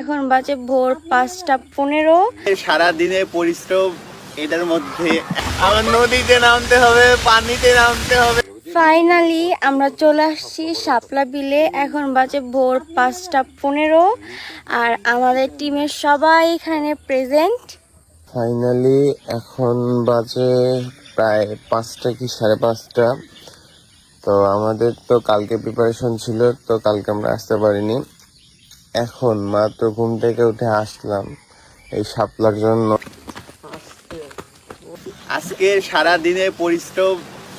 এখন বাজে ভোর পাঁচটা পনেরো। সারা দিনের পরিশ্রম এটার মধ্যে আমার নদীতে নামতে হবে পানিতে নামতে হবে। ফাইনালি আমরা চলে আসছি শাপলা বিলে এখন বাজে ভোর পাঁচটা পনেরো। আর আমাদের টিমের সবাই এখানে প্রেজেন্ট। ফাইনালি এখন বাজে প্রায় পাঁচটা কি সাড়ে পাঁচটা। তো আমাদের তো কালকে প্রিপারেশন ছিল তো কালকে আমরা আসতে পারিনি। এখন মাত্র ঘুম থেকে উঠে আসলাম এই শাপলার জন্য। আজকে সারা দিনের পরিশ্রম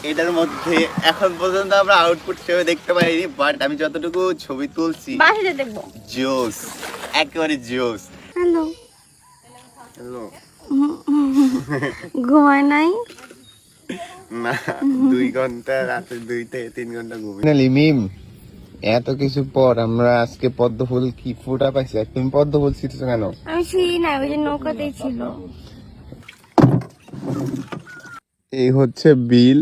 এটার মধ্যে। এখন পর্যন্ত আমরা আউটপুট হিসেবে দেখতে পাইনি বাট আমি যতটুকু ছবি তুলছি দেখব। জোস একেবারে জোস হ্যালো হ্যালো ঘুমায় নাই? না দুই ঘণ্টা রাতে দুই থেকে তিন ঘণ্টা ঘুমি ফাইনালি মিম এত কিছু পর আমরা আজকে পদ্ম ফুল কি ফুটা পাইছি? আর তুমি পদ্ম ফুল ছিটছো কেন? আমি ছিঁড়ি না ওই যে নৌকাতেই ছিল। এই হচ্ছে বিল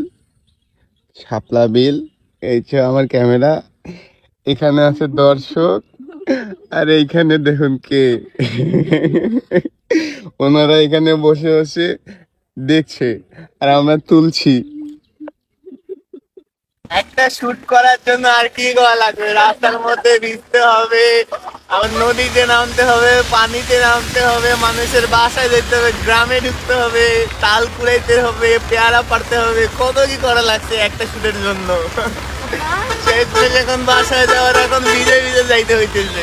শাপলা বিল এই হচ্ছে আমার ক্যামেরা এখানে আছে দর্শক আর এইখানে দেখুন কে। ওনারা এখানে বসে বসে দেখছে আর আমরা তুলছি। একটা শুট করার জন্য আর কি করা লাগবে? রাস্তার মধ্যে ভিজতে হবে আবার নদীতে নামতে হবে পানিতে নামতে হবে মানুষের বাসায় যেতে হবে গ্রামে ঢুকতে হবে তাল কুড়াইতে হবে পেয়ারা পারতে হবে কত কি করা লাগছে একটা শুটের জন্য? সেই এখন বাসায় যাওয়ার এখন ভিজে ভিজে যাইতে হইতেছে।